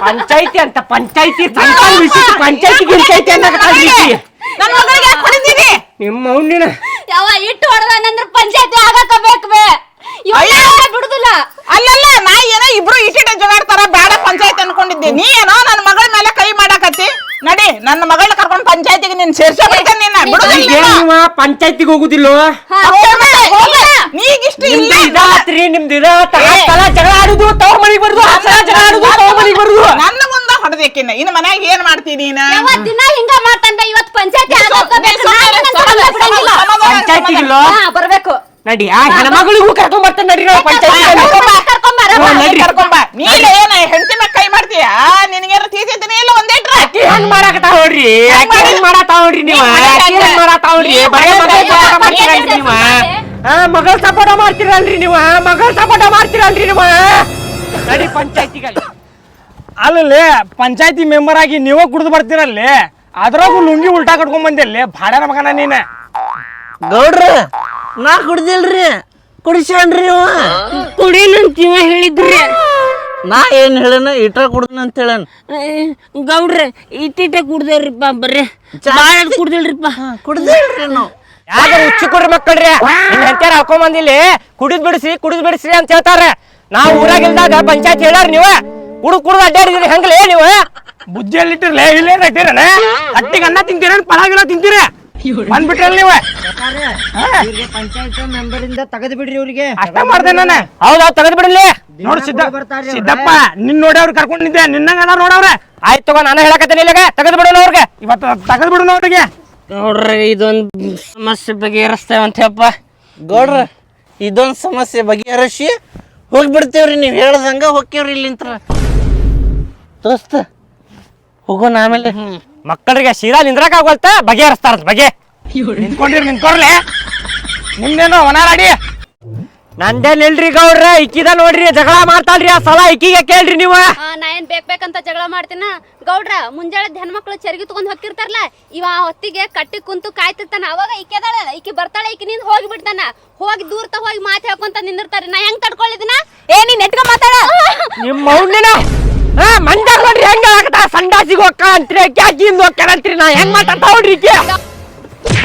[SPEAKER 1] ಪಂಚಾಯ್ತಿ ಅಂತ ಪಂಚಾಯ್ತಿ ಪಂಚಾಯ್ತಿ ಗಿಂಚಾಯ್ತಿ ಅನ್ನಕತ್ತಾಳ್ರಿ ಈಕಿ.
[SPEAKER 4] ನನ್ನ ಮಗಳಿಗೆ ಯಾಕೆ
[SPEAKER 1] ನಿಮ್ಮ ಅವ್ನಿನ
[SPEAKER 3] ಯಾವ ಇಟ್ಟು ಹೊಡೆದಂದ್ರ ಪಂಚಾಯತಿ ಆಗಕ ಬೇಕು ಬೇ. ಬಿಡುದಿಲ್ಲ.
[SPEAKER 4] ಅಲ್ಲಲ್ಲ ನಾ ಏನೋ ಇಬ್ರು ಇಟ್ಟಿಟ ಜಗಾಡ್ತಾರ ಬೇಡ ಪಂಚಾಯತ್ ಅನ್ಕೊಂಡಿದ್ದೆ. ನೀ ಏನೋ ನನ್ನ ಮಗಳ ಮೇಲೆ ಕೈ ಮಾಡಾಕತ್ತಿ. ನಡಿ ನನ್ನ ಮಗಳನ್ನ ಕರ್ಕೊಂಡು ಪಂಚಾಯತಿಗೆ ನೀನ್ ನಿನ್ನ ಬಿಡುದಿಲ್ಲ.
[SPEAKER 1] ನೀವ ಪಂಚಾಯ್ತಿಗೆ ಹೋಗುದಿಲ್ಲೋ?
[SPEAKER 3] ಹಾ,
[SPEAKER 4] ಹೋಗ್ಬೇಡ, ಹೋಗ್ಬೇಡ. ನೀಗಿಷ್ಟು ಇಲ್ಲ.
[SPEAKER 1] ನಿಮ್ದು ಇದಾತ್ರಿ ನಿಮ್ದು ಇದಾತ ಆ ಸಲ ಜಗಳ ಆಡುದು ತವ್ರ ಮನಿಗ್ ಬರುದು ಆ ಜಗಳ ಆಡುದು ತವ್ರ ಮನಿಗ್ ಬರುದು.
[SPEAKER 4] ನನ್ನ ಮುಂದ ಹೊಡೆದಕ್ಕಿನ್ನ. ಇನ್ನು ಮನ್ಯಾಗ ಏನ್ ಮಾಡ್ತೀನಿ ನೀನ?
[SPEAKER 3] ಯಾವ ದಿನ ಹಿಂಗ ಮಾಡ್ತಂದ ಇವತ್ ಪಂಚಾಯತಿ ಬರ್ಬೇಕು.
[SPEAKER 1] ನಡಿ ಆ ಹೆಣ್ಮಗಳಿಗೂ ಕರ್ಕೊಂಡ್ ಬರ್ತಾನೆ ನಡಿ ನಾವು ಪಂಚಾಯತ್ ನಡ್ರಿ.
[SPEAKER 4] ಕರ್ಕೊಂಬ ನೀನ್ ಏನ ಹೆಂಡತಿ ಕೈ ಮಾಡ್ತೀಯ? ನಿನಗೇನು ತೀತಿದ್ದೀನಿ ಇಲ್ಲ ಒಂದೇಟ್ರ
[SPEAKER 1] ಹೆಂಗ್ ಮಾಡಾಕತ್ತಾವ ನೋಡ್ರಿ? ಹೆಂಗ್ ಮಾಡಾತಾವ ನೋಡ್ರಿ ನೀವ?
[SPEAKER 4] ನೀವ್ ಮಾಡಾಕ
[SPEAKER 1] ಆಕಿ ಹೆಂಗ್ ಮಾಡಾತಾವ ನೋಡ್ರಿ? ಬರೀ ಮಗಳ ಸಪೋಟ ಮಾಡ್ತೀರಲ್ರಿ ನೀವ? ಆ ಮಗಳ ಸಪೋಟ ಮಾಡ್ತೀರಲ್ರಿ ನೀವ? ಮಗಳ ಸಪೋಟ ಮಾಡ್ತೀರಲ್ರಿ ನೀವ? ನಡಿ ಪಂಚಾಯತಿಗೆ
[SPEAKER 5] ಅಲ್ಲಲ್ಲಿ ಪಂಚಾಯತಿ ಮೆಂಬರ್ ಆಗಿ ನೀವೇ ಕುಡಿದು ಬರ್ತೀರಲ್ಲಿ? ಅದ್ರಾಗು ಲುಂಗಿ ಉಲ್ಟಾ ಕಟ್ಕೊಂಡ್ ಬಂದಿಲ್ಲಿ ಭಾಡ್ಯಾನ ಮಗನ ನೀನ.
[SPEAKER 6] ಗೌಡ್ರ ನಾ ಕುಡ್ದಿಲ್ರಿ. ಕುಡಿಸ್ಯಾನ್ರಿ ಅವ
[SPEAKER 1] ಕುಡಿನಂತ ಇವ ಹೇಳಿದ್ರಿ.
[SPEAKER 6] ನಾ ಏನ್ ಹೇಳನ? ಇಟ್ರ ಕುಡ್ದನ ಅಂತ ಹೇಳನ್?
[SPEAKER 1] ಗೌಡ್ರೆ ಇಟ್ಟಿಟ್ಟೆ ಕುಡ್ದೇವ್ರಿಪ್ಪ ಬರ್ರಿ. ಬಾಳ ಕುಡ್ದಿಲ್ರಿಪ್ಪ.
[SPEAKER 6] ಕುಡ್ದಿಲ್ರಿ ನಾವು.
[SPEAKER 1] ಯಾರು ಹುಚ್ಚು ಕೊಡ್ರಿ ಮಕ್ಕಳ್ರಿ? ನಿನ್ನ ಹಾಕೊಂಬಂದಿಲ್ಲಿ ಹಾಕೊಂಡ್ ಬಂದಿಲ್ಲಿ ಕುಡಿದ್ ಬಿಡಿಸಿ ಕುಡಿದ್ ಬಿಡಿಸ್ರಿ ಅಂತ ಹೇಳ್ತಾರ. ನಾವ್ ಊರಾಗ ಇಲ್ದಾಗ ಪಂಚಾಯತ್ ಹೇಳಾರ ನೀವ. ಕುಡ್ ಕುಡ್ದು ಅಡ್ಡಾಡಿದ್ರಿ ಹೆಂಗ್ಲೇ ನೀವು?
[SPEAKER 5] ಬುದ್ಧಿಯಲ್ಲಿ ಇಟ್ಟಿರ್ಲೇ ಇಲ್ಲೇ ಇಟ್ಟಿರನ ಅಟ್ಟಿಗೆ ಅನ್ನ ತಿಂತೀರ ಪಲಾಗಿಲ್ಲ ತಿಂತೀರ? ಬಂದ್ಬಿಟ್ರಲ್ಲ ನೀವ.
[SPEAKER 7] ಪಂಚಾಯತ್ ಮೆಂಬರ್ ಇಂದ ತೆಗೆದು ಬಿಡ್ರಿ ಇವ್ರಿಗೆ.
[SPEAKER 5] ಅಷ್ಟ ಮಾಡ್ದೆ ನಾನು.
[SPEAKER 1] ಹೌದಾ ತೆಗೆದು ಬಿಡಲಿ
[SPEAKER 5] ನೋಡ್ ಸಿದ್ದ. ಸಿದ್ದಪ್ಪ ನಿನ್ ನೋಡಿ ಅವ್ರು ಕರ್ಕೊಂಡಿದ್ದೆ ನಿನ್ನಂಗ ಅದಾರ ನೋಡವ್ರೆ
[SPEAKER 1] ಆಯ್ತು ತಗೋ ನಾನು ಹೇಳಕತ್ತೇನೆ ಇಲ್ಲಾಗ. ತೆಗೆದು ಬಿಡೋಣ ಅವ್ರಿಗೆ.
[SPEAKER 5] ಇವತ್ತು ತೆಗೆದು ಬಿಡೋಣ ಅವ್ರಿಗೆ.
[SPEAKER 1] ನೋಡ್ರಿ ಇದೊಂದು ಸಮಸ್ಯೆ ಬಗೆಹರಿಸ್ತೇವೆ ಅಂತ ಹೇಳಪ್ಪ.
[SPEAKER 6] ಗೌಡ್ರ ಇದೊಂದ್ ಸಮಸ್ಯೆ ಬಗೆಹರಿಸಿ ಹೋಗ್ಬಿಡ್ತೇವ್ರಿ ನೀವ್ ಹೇಳ್ದಂಗ ಹೋಗ್ತೇವ್ರಿ ಇಲ್ಲಿಂತ್ರ. ದೋಸ್ತ ಹೋಗೋಣ ಆಮೇಲೆ.
[SPEAKER 1] ಮಕ್ಕಳಿಗೆ ಶೀರಾ ನಿಂದ್ರಕ್ ಬಗೆ ಬಗೆಹರಿಸ್ತಾರ ಬಗೆ.
[SPEAKER 5] ನಿಂತ್ಕೊಂಡಿರಿ ನಿಂತ್ಕೊರ್ಲೆ. ನಿಮ್ದೇನೋ ಒನಾರಾಡಿ?
[SPEAKER 1] ನಂದೇನ್ ಇಲ್ರಿ ಗೌಡ್ರ ಇಕ್ಕಿದ ನೋಡ್ರಿ ಜಗಳ ಮಾಡ್ತಾಳ್ರಿ ಆ ಸಲ ಇಕ್ಕಿಗೆ ಕೇಳ್ರಿ ನೀವು.
[SPEAKER 3] ಆ, ನಾ ಏನ್ ಬೇಕ್ ಬೇಕಂತ ಜಗಳ ಮಾಡ್ತೀನ? ಗೌಡ್ರ ಮುಂಜಾನೆ ಹೆಣ್ಮಕ್ಳು ಚರಿಗಿ ತಗೊಂಡ್ ಹೋಗಿರ್ತಾರಲ್ಲ ಇವ ಆ ಹೊತ್ತಿಗೆ ಕಟ್ಟಿ ಕುಂತು ಕಾಯ್ತಿರ್ತಾನ. ಅವಾಗ ಈಕೆದಾಳ ಇಕ್ಕಿ ಬರ್ತಾಳೆ ಈಕಿ ನಿಂದ ಹೋಗಿ ಬಿಡ್ತಾನ. ಹೋಗಿ ದೂರ ತ ಹೋಗಿ ಮಾತು ಹೇಳ್ಕೊಂತ ನಿಂದಿರ್ತಾರೆ. ನಾ ಹೆಂಗ್ ತಡ್ಕೊಳ್ಳಿದಿನ
[SPEAKER 2] ಏ ನೀನ್ ನೆಟ್ಕ ಮಾತಾಡ.
[SPEAKER 1] ನಿಮ್ಮ ಮೌಂಡಿನ ಹಾ ಮಂಡ ನೋಡ್ರಿ ಹೆಂಗ ಆಗತ್ತ ಸಂಡಾಸಿಗೆ ಹೋಗ್ಕ ಅಂತ್ರಿ ಕ್ಯಾಕಿಂದ ಹೋಗ್ತಾರ ಅಂತ್ರಿ ನಾ. ಹೆಂಗ್ ಮಾತಾಡ್ತಾ ನೋಡ್ರಿ ಈಕೆ?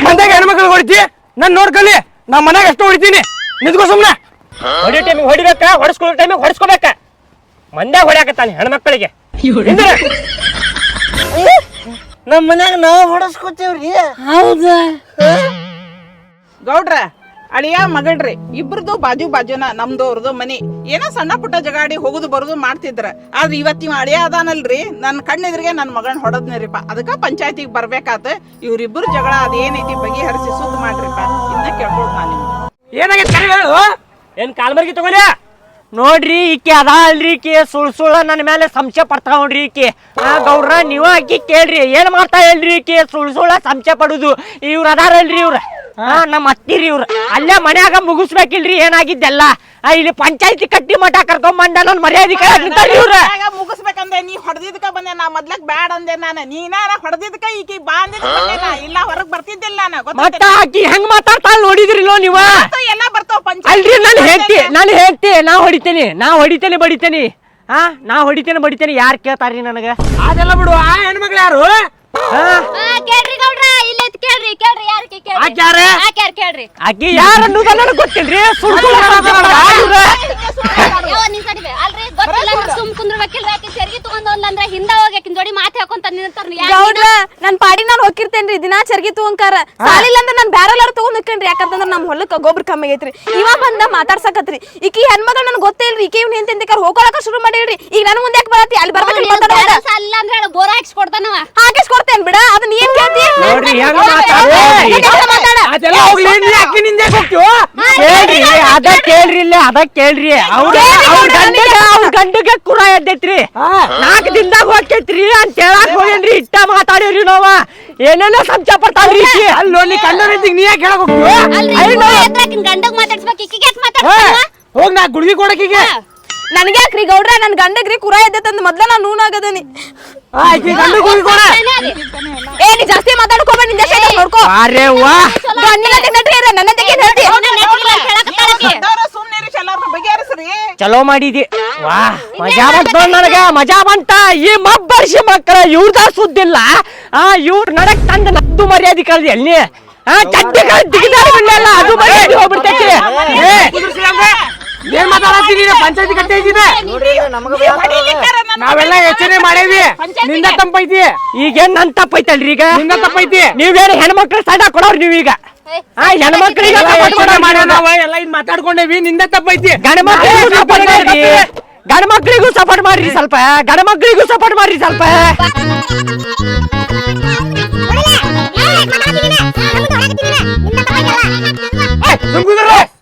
[SPEAKER 5] ಮಂದಾಗ ಹೆಣ್ಮಕ್ಳು ಹೊಡಿತಿ ನನ್ ನೋಡ್ಕಲಿ ನಾ ಮನ್ಯಾಗ ಎಷ್ಟು ಹೊಡಿತೀನಿ. ನಿಂತ್ಕೋ ಸುಮ್ನೆ.
[SPEAKER 1] ಹೊಡಿ ಟೈಮಿಗೆ ಹೊಡಿಬೇಕ ಹೊಡಿಸ್ಕೊಳ್ಳೋ ಟೈಮಿಗೆ ಹೊಡಿಸ್ಕೋಬೇಕ. ಮಂದ್ಯಾಗ ಹೊಡ್ಯಾಕತ್ತಾನೆ ಹೆಣ್ಮಕ್ಳಿಗೆ. ನಮ್ಮ
[SPEAKER 6] ನಮ್ ಮನ್ಯಾಗ ನಾವು ಹೊಡಸ್ಕೊತೇವ್ರಿ.
[SPEAKER 1] ಹೌದಾ?
[SPEAKER 4] ಗೌಡ್ರ ಅಳಿಯ ಮಗಳ್ರಿ, ಇಬ್ರದು ಬಾಜು ಬಾಜುನ, ನಮ್ದು ಅವ್ರದ್ದು ಮನಿ. ಏನೋ ಸಣ್ಣ ಪುಟ್ಟ ಜಗಾಡಿ ಹೋಗುದು ಬರುದು ಮಾಡ್ತಿದ್ರ. ಆದ್ರೆ ಇವತ್ತಿ ಇವ ಅಳಿಯ ಅದಾನಲ್ರಿ ನನ್ನ ಕಣ್ಣೆದ್ರಿಗೆ ನನ್ನ ಮಗನ್ ಹೊಡದ್ನಿರಿಪ ಅದಕ್ಕ ಪಂಚಾಯತಿಗೆ ಬರ್ಬೇಕಾತ, ಇವ್ರಿಬ್ರು ಜಗಳ ಅದೇನೈತಿ ಬಗೆಹರಿಸಿ ಸುದ್ದ ಮಾಡ್ರಿಪ್ಪ. ಇನ್ನ ಕೇಳ್ಕೊಳ್ ನಾನು
[SPEAKER 5] ಏನಾಗೈತೆ ಹೇಳು?
[SPEAKER 1] ಏನ್ ಕಾಲ್ಮರ್ಗಿ ತಗೋಲಿ ನೋಡ್ರಿ, ಈಕೆ ಅದ ಅಲ್ರಿ ಈಕೆ ಸುಳ್ ಸುಳ್ಳ ನನ್ನ ಮೇಲೆ ಸಂಶಯ ಪಡ್ತಾ ನೋಡ್ರಿ ಈಕೆ. ಆ ಗೌಡ್ರ, ನೀವ ಆಕಿ ಕೇಳ್ರಿ, ಏನ್ ಮಾಡ್ತಾ ಹೇಳ್ರಿ ಈಕೆ? ಸುಳ್ ಸುಳ್ಳ ಸಂಶಯ ಪಡುದು. ಇವ್ರ ಅದಾರಲ್ರಿ ಇವ್ರ. ಹಾ. ನಮ್ಮ ಅತ್ತಿರಿ ಇವ್ರ. ಅಲ್ಲೇ ಮನ್ಯಾಗ ಮುಗಿಸ್ಬೇಕಿಲ್ರಿ ಏನಾಗಿದ್ದೆಲ್ಲ? ಆ, ಇಲ್ಲಿ ಪಂಚಾಯತಿ ಕಟ್ಟಿ ಮಠ ಕರ್ಕೊಂಡ್ ನನ್ನ ಮರ್ಯಾದೆ ಇವ್ರ.
[SPEAKER 4] ಆಗ ಮುಗಿಸ್ಬೇಕಂದೆ ನೀ ಹೊಡೆದಿದ್ಕ ಬಂದೆ ನಾ ಮೊದ್ಲಕ್ ಬ್ಯಾಡ ಅಂದೆ ನಾನು. ನೀನ ಹೊಡೆದಿದ್ಕ ಈಕಿ ಬಾ ಅಂದಿದ್ಕ ಬಂದೆ ನಾ. ಇಲ್ಲ ಹೊರಗ್ ಬರ್ತಿದ್ದಿಲ್ಲ ನಾನು
[SPEAKER 1] ಮತ್ತ
[SPEAKER 4] ಗೊತ್ತಾಯ್ತಾ?
[SPEAKER 1] ಆಕಿ ಹೆಂಗ್ ಮಾತಾಡ್ತಾಳ ನೋಡಿದ್ರಿಲ್ಲೋ ನೀವ?
[SPEAKER 4] ಎಲ್ಲ ಬರ್ತಾವ ಪಂಚಾಯತ್
[SPEAKER 1] ಅಲ್ರಿ ನಾನು ಹೇಳ್ತಿ ನಾನು ಹೇಳ್ತಿ ನಾ ಹೊಡಿತೇನಿ ನಾ ಹೊಡಿತೇನೆ ಬಡಿತೇನಿ. ಹಾ ನಾ ಹೊಡಿತೇನೆ ಬಡಿತೇನೆ ಯಾರು ಕೇಳ್ತಾರ್ರಿ ನನಗ?
[SPEAKER 5] ಅದೆಲ್ಲ ಬಿಡು ಆ ಹೆಣ್ಮಕ್ಳು ಯಾರು?
[SPEAKER 3] ಕೇಳ್ರಿ ಗೌಡ್ರ ಇಲ್ಲಿ ಕೇಳ್ರಿ ಕೇಳ್ರಿ ಯಾರಕ್ಕೆ ಕೇಳ್ರಿ?
[SPEAKER 5] ಆಕ್ ಯಾರು?
[SPEAKER 3] ಕೇಳ್ರಿ?
[SPEAKER 1] ಆಕಿ ಯಾರು ಅನ್ನೋದು ನನಗೆ ಗೊತ್ತಿಲ್ರಿ? ಸುಳ್ಳು
[SPEAKER 3] ಅಲ್ರಿ ಗೊತ್ತಿಲ್ಲ ಅಂದ್ರೆ ಸುಮ್ ಕುಂದ್ರಬೇಕಿಲ್ರಿ ಆಕಿ ಸೆರ್ಗಿ ತಗೊಂಡ್ ಅಂದ್ರೆ ಹಿಂದ ಹೋಗಿ ಜೋಡಿ ಮಾತು ಹೇಳ್ಕೊಂತ ನಿಂತಾರ
[SPEAKER 2] ಗೌಡ್ರ ನನ್ ಪಾಡಿ ನಾನ್ ಹೋಗಿರ್ತೇನ್ರಿ ದಿನಾ ಚರ್ಗಿ ತಗೊಂಕಾರ ಸಾಲಿಲ್ಲ ಅಂದ್ರೆ ನಾನ್ ಬ್ಯಾರಲ್ಲಾರ ತಗೊಂಡ್ ಹೋಗ್ತೇನ್ರಿ ಯಾಕಂತಂದ್ರ ನಮ್ ಹೊಲಕ್ಕ ಗೊಬ್ಬರ ಕಮ್ಮಿ ಆಗೈತ್ರಿ. ಇವ ಬಂದ ಮಾತಾಡ್ಸಕತ್ರಿ. ಈಕಿ ಹೆಣ್ಮಗಳು ನನ್ ಗೊತ್ತೇ ಇಲ್ರಿ ಈಕಿ ಇವ್ನ ಹೆಂತ ಹೋಗೋಳಕ ಶುರು ಮಾಡಿಡ್ರಿ ಈಗ ನನ್ ಮುಂದೆ ಯಾಕೆ ಬರತ್ತಿ? ಅಲ್ಲಿ ಬರ್ಬೇಕು
[SPEAKER 3] ಅಲ್ಲ ಅಂದ್ರೆ ಹೇಳು ಬೋರ ಹಾಕ್ಸ್ ಕೊಡ್ತಾನವ
[SPEAKER 2] ಹಾಕಿಸ್ ಕೊಡ್ತೇನ್ ಬಿಡ ಅದನ್ನ ಏನ್ ಕೇಳ್ತಿ
[SPEAKER 1] ನೋಡ್ರಿ ಹೆಂಗ್ ಮಾತಾಡ್ರಿ
[SPEAKER 5] ಅದೆಲ್ಲ ಹೋಗ್ಲಿ ನೀ ಯಾಕೆ ನಿಂದೆ ಹೋಗ್ತೀವೋ
[SPEAKER 1] ಕೇಳ್ರಿ ಅದ ಕೇಳ್ರಿ ಇಲ್ಲ ಅದ ಕೇಳ್ರಿ. ಅವ್ರ ಅವ್ರ ಗಂಡಗ ಅವ್ರ ಗಂಡಗ ಕುರ ಎದ್ದೈತ್ರಿ. ನಾಲ್ಕು ದಿನದಾಗ ಹೋಗ್ತೈತ್ರಿ ಅಂತ ಹೇಳಕ್ ಹೋಗೇನ್ರಿ ಇಟ್ಟ ಮಾತಾಡಿವ್ರಿ ನಾವ. ಏನೇನೋ ಸಂಚ ಪಡ್ತಾವ್ರಿ.
[SPEAKER 5] ಅಲ್ಲೋ. ನೀ ಕಂಡ ನೀ ಯಾಕೆ ಹೇಳಕ್ ಹೋಗ್ತೀವೋ
[SPEAKER 3] ಅಲ್ರಿ ಆಕಿನ್ ಗಂಡಗ್ ಮಾತಾಡ್ಸ್ಬೇಕು ಈಕಿಗೆ ಯಾಕೆ ಮಾತಾಡ್ತಾನ
[SPEAKER 5] ಹೋಗ್ ನಾ ಗುಡ್ಗಿ ಕೊಡಕೀಗೆ
[SPEAKER 2] ನನ್ಗೆ ಯಾಕ್ರಿ ಗೌಡ್ರ? ನನ್ ಗಂಡಗ್ರಿ ಕುರ ಎದ್ದೈತಂದ್ ಮೊದ್ಲ ನಾನ್ ನೂನಾಗದನಿ.
[SPEAKER 5] ಕೊಡ
[SPEAKER 2] ಏ ನೀ ಜಾಸ್ತಿ ಮಾತಾಡ್ಕೋಬೇಡ ನಿಂದ ನೋಡ್ಕೋ.
[SPEAKER 1] ಅರೆ ವಾ
[SPEAKER 2] ಇರ ನನ್ನ ಹೇಳ್ತಿ
[SPEAKER 1] ಚಲೋ ಮಾಡಿದಿ. ವಾ ಮಜಾ ಬಂತ ನನಗೆ ಮಜಾ ಬಂತ. ಈ ಮಬ್ಬರ್ಷಿ ಮಕ್ಕಳ ಇವ್ರದ ಸುದ್ದಿಲ್ಲ. ಆ ಇವ್ರ ನಡಕ್ ತಂದ ನದ್ದು ಮರ್ಯಾದೆ ಕಳ್ದಿ ಅಲ್ಲಿ ಆ ಚಡ್ಡಿ ಕಳ್ದಿ ಅದು ಮರ್ಯಾದೆ ಹೋಗ್ಬಿಡ್ತೈತಿ.
[SPEAKER 5] ಏನ್ ಮಾತಾಡತ್ತೀನಿ ಪಂಚಾಯತಿ ಕಟ್ಟೆ ಇದ್ದಿದೆ ನಾವೆಲ್ಲ ಯೋಚನೆ ಮಾಡೇವಿ ನಿಂದ ತಪ್ಪೈತಿ
[SPEAKER 1] ಈಗೇನ್ ನನ್ ತಪ್ಪೈತಲ್ರಿ ಈಗ?
[SPEAKER 5] ನಿಂದ ತಪ್ಪೈತಿ
[SPEAKER 1] ನೀವೇನು ಹೆಣ್ಮಕ್ಳು ಸೈಡ ಕೊಡೋರ್ ನೀವೀಗ?
[SPEAKER 5] ಮಾತಾಡ್ಕೊಂಡೇವಿ. ನಿಂದ ತಪ್ಪೈತಿ
[SPEAKER 1] ಗಂಡ ಮಕ್ಳಿಗೂ ಸಪೋರ್ಟ್ ಮಾಡ್ರಿ. ಸ್ವಲ್ಪ ಮಕ್ಳಿಗೂ ಸಪೋರ್ಟ್ ಮಾಡ್ರಿ ಸ್ವಲ್ಪ. ಗಂಡ ಮಕ್ಳಿಗೂ ಸಪೋರ್ಟ್ ಮಾಡ್ರಿ ಸ್ವಲ್ಪ.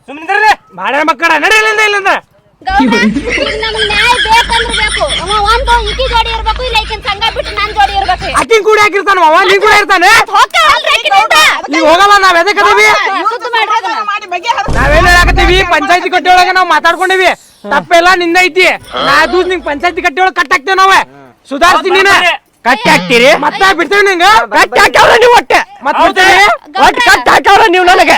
[SPEAKER 5] ಸುಮ್ಮನೆ ಬಾಡ್ಯಾನ ಮಕ್ಕಳ ನಡೀಲಿಂದ ಇಲ್ಲಿಂದ
[SPEAKER 3] ಗೌಡ್ರ ಈಗ ನಮ್ಗ್ ನ್ಯಾಯ ಬೇಕಂದ್ರ ಬೇಕು. ಅವ ಒಂದು ಈಕಿ ಜೋಡಿ ಇರ್ಬೇಕು ಇಲ್ಲ ಈಕಿನ ಸಂಘ ಬಿಟ್ಟು ನಾನ್ ಜೋಡಿ ಇರ್ಬೇಕು.
[SPEAKER 5] ಅಕ್ಕಿನ ಕೂಡ ಹಾಕಿರ್ತಾನ ಅವ ನೀನ್ ಕೂಡ ಇರ್ತಾನೆ? ಹೋಗಲ್ಲ ನಾವ್
[SPEAKER 3] ಮಾಡ್ರಿ ಅದನ್ನ.
[SPEAKER 5] ನಾವೇನ್ ಹೇಳಾಕತ್ತೀವಿ ಪಂಚಾಯತಿ ಕಟ್ಟಿ ಒಳಗೆ ನಾವ್ ಮಾತಾಡ್ಕೊಂಡಿವಿ. ತಪ್ಪೆಲ್ಲ ನಿಂದ ಐತಿ. ನಾ ದೂಸ್ ನಿಂಗ್ ಪಂಚಾಯತಿ ಕಟ್ಟಿ ಒಳಗೆ ಕಟ್ ಹಾಕ್ತೇವ್ ನಾವೇ. ಸುಧಾರಿಸ್ತೀನಿ ನೀನ.
[SPEAKER 1] ಕಟ್ಟಿ ಹಾಕ್ತೀರಿ?
[SPEAKER 5] ಮತ್ತೆ ಬಿಡ್ತೇವೆ ನಿಂಗ.
[SPEAKER 1] ಕಟ್ಟಿ ಹಾಕ್ಯಾವ್ರ ನೀವು ಒಟ್ಟೆ?
[SPEAKER 5] ಮತ್ ಬಿಡ್ತೇವೆ
[SPEAKER 1] ಒಟ್ಟು ಕಟ್ಟಿ ಹಾಕ್ಯಾವ್ರ ನೀವು ನನಗೆ?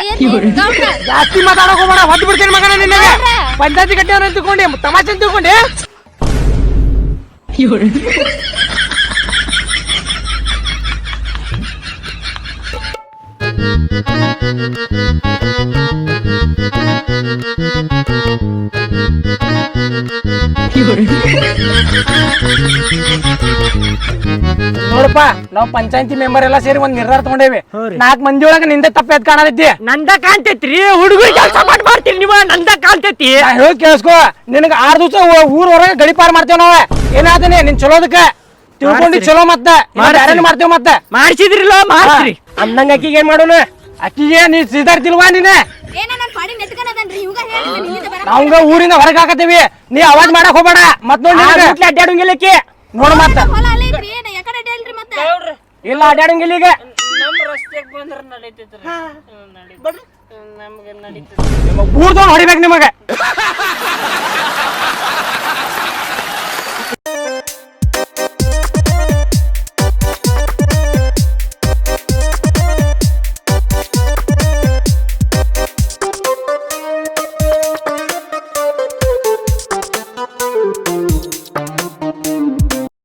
[SPEAKER 5] ಜಾಸ್ತಿ ಮಾತಾಡಕ್ ಹೋಗೋಣ ಹೊತ್ತು ಬಿಡ್ತೇನೆ ಮಗನ ನಿನಗೆ. ಪಂಚಾಯತಿ ಕಟ್ಟಿ ಅವ್ರನ್ನ ತಿಳ್ಕೊಂಡಿ ತಮಾಷೆ ತಿಳ್ಕೊಂಡಿ. ನೋಡಪ್ಪ ನಾವ್ ಪಂಚಾಯತಿ ಮೆಂಬರ್ ಎಲ್ಲಾ ಸೇರಿ ಒಂದ್ ನಿರ್ಧಾರ ತಗೊಂಡೇವಿ. ನಾಲ್ಕ್ ಮಂದಿ ಒಳಗ ನಿಂದೆ ತಪ್ಪ ಎದ್ ಕಾಣತೈತಿ
[SPEAKER 1] ನಂದ ಕಾಣ್ತೈತ್ರಿ ಹುಡುಗರು ಕೆಲಸ ಮಾಡಿ ಮಾಡ್ತೀರಿ ನೀವ ನಂದ ಕಾಣ್ತೈತಿ.
[SPEAKER 5] ಹೋಗಿ ಹೇಳಿ ಕೇಳಿಸ್ಕೋ ನಿನಗ ಆರ್ ದಿವಸ ಊರ್ ಹೊರಗೆ ಗಡಿಪಾರ್ ಮಾಡ್ತೇವ್ ನಾವ. ಏನಾದನಿ ನಿನ್ ಚಲೋದಕ್ಕ ತಿಳ್ಕೊಂಡು. ಚಲೋ ಮತ್ತೆ. ಬ್ಯಾರೇನ್ ಮಾಡ್ತೇವ್ ಮತ್ತೆ.
[SPEAKER 1] ಮಾಡ್ಸಿದ್ರಿಲ್ಲ ಮಾಡ್ತೀರಿ ಅಂದಂಗ ಅಕ್ಕಿಗೆ ಏನ್ ಮಾಡೋಣ?
[SPEAKER 5] ಅಕ್ಕಿಗೆ ನೀ ಸಿದ್ಧಾರ್ತಿಲ್ವಾ ನೀನೆ? ನಾವಂಗ ಊರಿಂದ ಹೊರಗೆ ಹಾಕತ್ತೀವಿ. ನೀ ಅವಾಜ್ ಮಾಡಕ್ ಹೋಗ್ಬೇಡ. ಮತ್ ನೋಡಿ
[SPEAKER 1] ಅಡ್ಡಾಡಂಗಿಲ್ಲ
[SPEAKER 5] ನೋಡ ಮತ್ತ. ಇಲ್ಲ ಅಡ್ಡಾಡಂಗಿಲ್ಲ ಈಗ ಹೊಡಿಬೇಕು ನಿಮಗೆ.